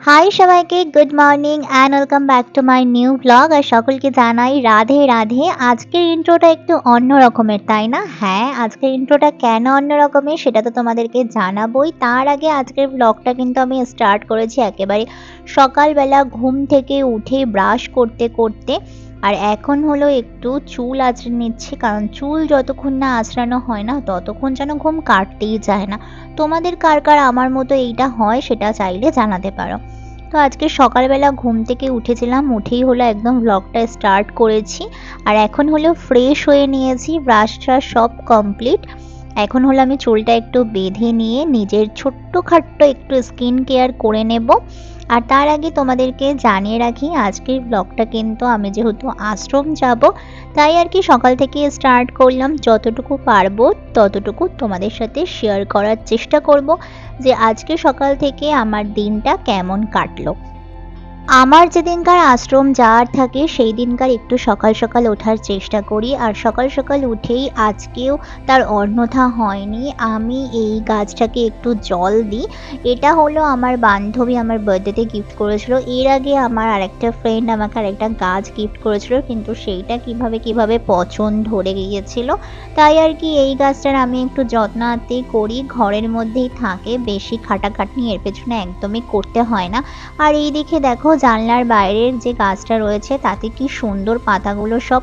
High সবাইকে। Good morning and welcome back to my new blog আর সকলকে জানাই রাধে রাধে। আজকের ইন্ট্রোটা একটু অন্য রকমের, তাই না? হ্যাঁ আজকের ইন্ট্রোটা কেন অন্য রকমের সেটা তো তোমাদেরকে জানাবোই। তার আগে আজকের ব্লগটা কিন্তু আমি স্টার্ট করেছি একেবারে সকালবেলা ঘুম থেকে উঠে ব্রাশ করতে করতে, আর এখন হলো একটু চুল আঁচড়ে নিচ্ছি, কারণ চুল যতক্ষণ না আঁচড়ানো হয় না, ততক্ষণ যেন ঘুম কাটতেই চায় না। তোমাদের কার কার আমার মতো এইটা হয় সেটা চাইলে জানাতে পারো। তো আজকে সকালবেলা ঘুম থেকে উঠেছিলাম, উঠেই হলো একদম ব্লগটা স্টার্ট করেছি, আর এখন হলো ফ্রেশ হয়ে নিয়েছি ব্রাশ ট্রাশ সব কমপ্লিট এখন হলো আমি চুলটা একটু বেঁধে নিয়ে নিজের ছোট্টখাট্ট একটু স্কিন কেয়ার করে নেব। আর তার আগে তোমাদেরকে জানিয়ে রাখি, আজকের ব্লগটা কিন্তু আমি যেহেতু আশ্রম যাব, তাই আর কি সকাল থেকে স্টার্ট করলাম। যতটুকু পারব, ততটুকু তোমাদের সাথে শেয়ার করার চেষ্টা করব যে আজকে সকাল থেকে আমার দিনটা কেমন কাটলো। আমার যেদিনকার আশ্রম যাওয়ার থাকে, সেই দিনকার একটু সকাল সকাল ওঠার চেষ্টা করি। আর সকাল সকাল উঠেই আজকেও তার অন্যথা হয়নি। আমি এই গাছটাকে একটু জল দিই। এটা হলো আমার বান্ধবী আমার বার্থডেতে গিফট করেছিল। এর আগে আমার আরেকটা ফ্রেন্ড আমাকে আরেকটা গাছ গিফট করেছিল, কিন্তু সেইটা কীভাবে কীভাবে পচন ধরে গিয়েছিল, তাই আর কি এই গাছটার আমি একটু যত্নাতে করি। ঘরের মধ্যেই থাকে, বেশি খাটাখাটনি এর পেছনে একদমই করতে হয় না। আর এই দিকে দেখো জানলার বাইরের যে গাছটা রয়েছে, তাতে কি সুন্দর পাতাগুলো সব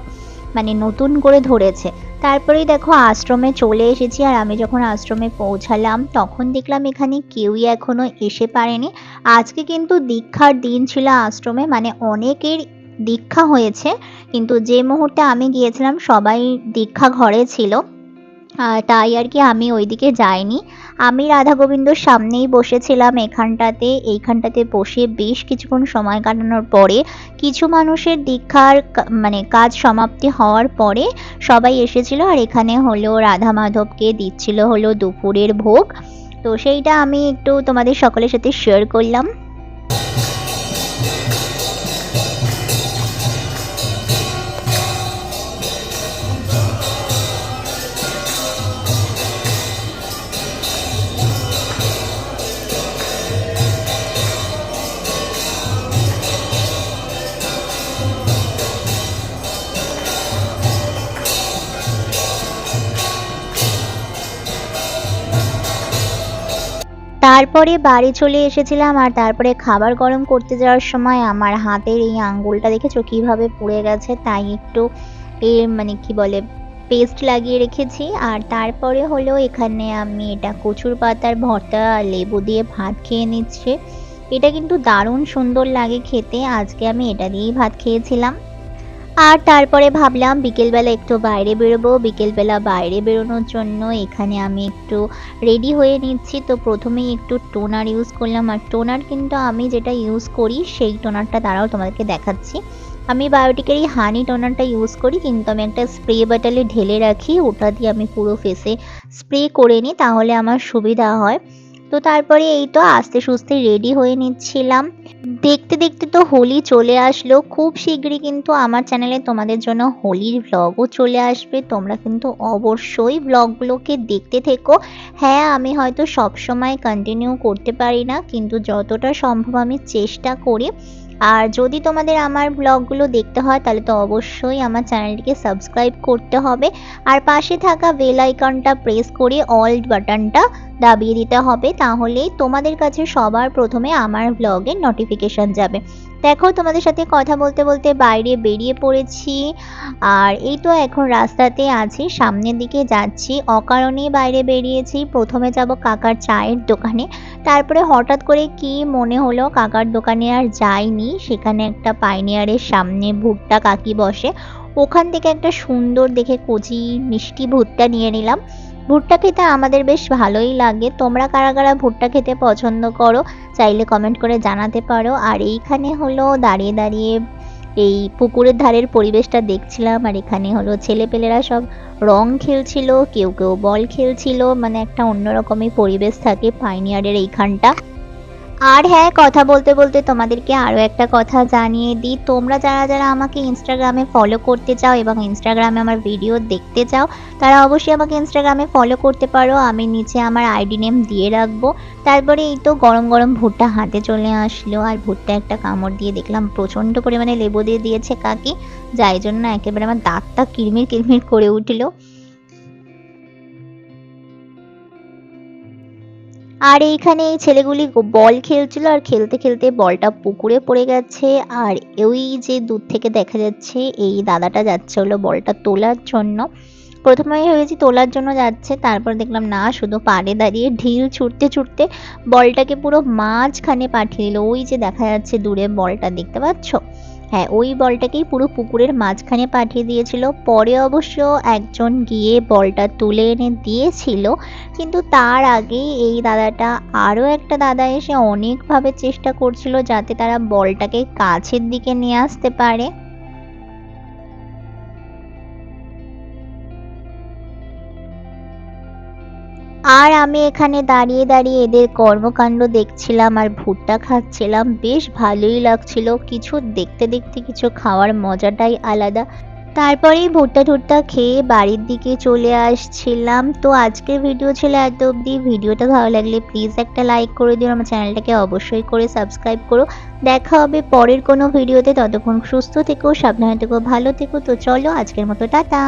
মানে নতুন করে ধরেছে। তারপরেই দেখো আশ্রমে চলে এসেছি, আর আমি যখন আশ্রমে পৌঁছালাম, তখন দেখলাম এখানে কেউই এখনও এসে পারেনি। আজকে কিন্তু দীক্ষার দিন ছিল আশ্রমে মানে অনেকের দীক্ষা হয়েছে, কিন্তু যে মুহূর্তে আমি গিয়েছিলাম, সবাই দীক্ষা ঘরে ছিল। তাই আর কি আমি ওইদিকে যাইনি। আমি রাধা গোবিন্দর সামনেই বসেছিলাম এখানটাতে। এইখানটাতে বসে বেশ কিছুক্ষণ সময় কাটানোর পরে কিছু মানুষের দীক্ষার মানে কাজ সমাপ্তি হওয়ার পরে সবাই এসেছিল আর এখানে হলো রাধা মাধবকে দিচ্ছিল হলো দুপুরের ভোগ। তো সেইটা আমি একটু তোমাদের সকলের সাথে শেয়ার করলাম। তারপরে বাড়ি চলে এসেছিলাম আর তারপরে খাবার গরম করতে যাওয়ার সময় আমার হাতের এই আঙ্গুলটা দেখেছ? কীভাবে পুড়ে গেছে তাই একটু এ মানে কি বলে পেস্ট লাগিয়ে রেখেছি। আর তারপরে হলো এখানে আমি এটা কচুর পাতার ভর্তা, লেবু দিয়ে ভাত খেয়ে নিচ্ছি। এটা কিন্তু দারুণ সুন্দর লাগে খেতে। আজকে আমি এটা দিয়েই ভাত খেয়েছিলাম। আর তারপরে ভাবলাম বিকেলবেলা একটু বাইরে বেরোবো। বিকেলবেলা বাইরে বেরোনোর জন্য এখানে আমি একটু রেডি হয়ে নিচ্ছি। তো প্রথমেই একটু টোনার ইউজ করলাম। আর টোনার কিন্তু আমি যেটা ইউজ করি, সেই টোনারটা দ্বারাও তোমাদেরকে দেখাচ্ছি। আমি বায়োটিকেরই হানি টোনারটা ইউজ করি, কিন্তু আমি একটা স্প্রে বাটালে ঢেলে রাখি। ওটা দিয়ে আমি পুরো ফেসে স্প্রে করে নিই, তাহলে আমার সুবিধা হয়। তো তারপরে এই তো আস্তে সুস্তে রেডি হয়ে নিচ্ছিলাম। দেখতে দেখতে তো হোলি চলে আসলো। খুব শীঘ্রই কিন্তু আমার চ্যানেলে তোমাদের জন্য হোলির ব্লগও চলে আসবে। তোমরা কিন্তু অবশ্যই ব্লগগুলোকে দেখতে থেকো। হ্যাঁ আমি হয়তো সব সময় কন্টিনিউ করতে পারি না, কিন্তু যতটা সম্ভব আমি চেষ্টা করি। আর যদি তোমাদের আমার ব্লগগুলো দেখতে হয়, তাহলে তো অবশ্যই আমার চ্যানেলটিকে সাবস্ক্রাইব করতে হবে। আর পাশে থাকা বেল আইকনটা প্রেস করে অল বাটনটা দাবিয়ে দিতে হবে, তাহলেই তোমাদের কাছে সবার প্রথমে আমার ব্লগের নোটিফিকেশান যাবে। দেখো, তোমাদের সাথে কথা বলতে বলতে বাইরে বেরিয়ে পড়েছি। আর এই তো এখন রাস্তাতে আছি, সামনের দিকে যাচ্ছি। অকারণেই বাইরে বেরিয়েছি। প্রথমে যাব কাকার চায়ের দোকানে। তারপরে হঠাৎ করে কি মনে হলো, কাকার দোকানে আর যাইনি। সেখানে একটা পাইনিয়ারের সামনে ভুট্টা কাকি বসে। ওখান থেকে একটা সুন্দর দেখে কচি মিষ্টি ভুট্টা নিয়ে নিলাম। ভুট্টা খেতে আমাদের বেশ ভালোই লাগে। তোমরা কারা কারা ভুট্টা খেতে পছন্দ করো, চাইলে কমেন্ট করে জানাতে পারো। আর এইখানে হলো দাঁড়িয়ে দাঁড়িয়ে এই পুকুরের ধারের পরিবেশটা দেখছিলাম, আর এখানে হলো ছেলেপেলেরা সব রং খেলছিল, কেউ কেউ বল খেলছিল মানে একটা অন্যরকমই পরিবেশ থাকে পাইনিয়ারের এইখানটা। আর হ্যাঁ কথা বলতে বলতে তোমাদেরকে আরও একটা কথা জানিয়ে দিই। তোমরা যারা যারা আমাকে ইনস্টাগ্রামে ফলো করতে চাও এবং ইনস্টাগ্রামে আমার ভিডিও দেখতে চাও, তারা অবশ্যই আমাকে ইনস্টাগ্রামে ফলো করতে পারো। আমি নিচে আমার আইডি নেম দিয়ে রাখব। তারপরে এই তো গরম গরম ভুট্টা হাতে চলে আসলো। আর ভুট্টা একটা কামড় দিয়ে দেখলাম প্রচণ্ড পরিমাণে লেবু দিয়ে দিয়েছে কাকি। যাই জন্য একেবারে আমার দাঁতটা কিরমির কিরমির করে উঠল। আর এইখানে এই ছেলেগুলি বল খেলছিল আর খেলতে খেলতে বলটা পুকুরে পড়ে গেছে। আর ওই যে দূর থেকে দেখা যাচ্ছে, এই দাদাটা যাচ্ছে হলো বলটা তোলার জন্য। প্রথমে ভেবেছি তোলার জন্য যাচ্ছে, তারপর দেখলাম না, শুধু পাড়ে দাঁড়িয়ে ঢিল ছুটতে ছুটতে বলটাকে পুরো মাঝখানে পাঠিয়ে দিল। ওই যে দেখা যাচ্ছে দূরে বলটা, দেখতে পাচ্ছ? হ্যাঁ ওই বলটাকেই পুরো পুকুরের মাঝখানে পাঠিয়ে দিয়েছিল। পরে অবশ্য একজন গিয়ে বলটা তুলে এনে দিয়েছিল। কিন্তু তার আগে এই দাদাটা, আরও একটা দাদা এসে অনেকভাবে চেষ্টা করছিল যাতে তারা বলটাকে কাছের দিকে নিয়ে আসতে পারে। আর আমি এখানে দাঁড়িয়ে দাঁড়িয়ে এদের কর্মকাণ্ড দেখছিলাম আর ভুট্টা খাচ্ছিলাম। বেশ ভালোই লাগছিল। কিছু দেখতে দেখতে কিছু খাওয়ার মজাটাই আলাদা। তারপরেই ভুট্টা টুট্টা খেয়ে বাড়ির দিকে চলে আসছিলাম। তো আজকের ভিডিও ছিল এত অবধি। ভিডিওটা ভালো লাগলে প্লিজ একটা লাইক করে দিও। আমার চ্যানেলটাকে অবশ্যই করে সাবস্ক্রাইব করো। দেখা হবে পরের কোনো ভিডিওতে। ততক্ষণ সুস্থ থেকো, সাবধানে থেকো, ভালো থেকো। তো চলো আজকের মতো, টাটা।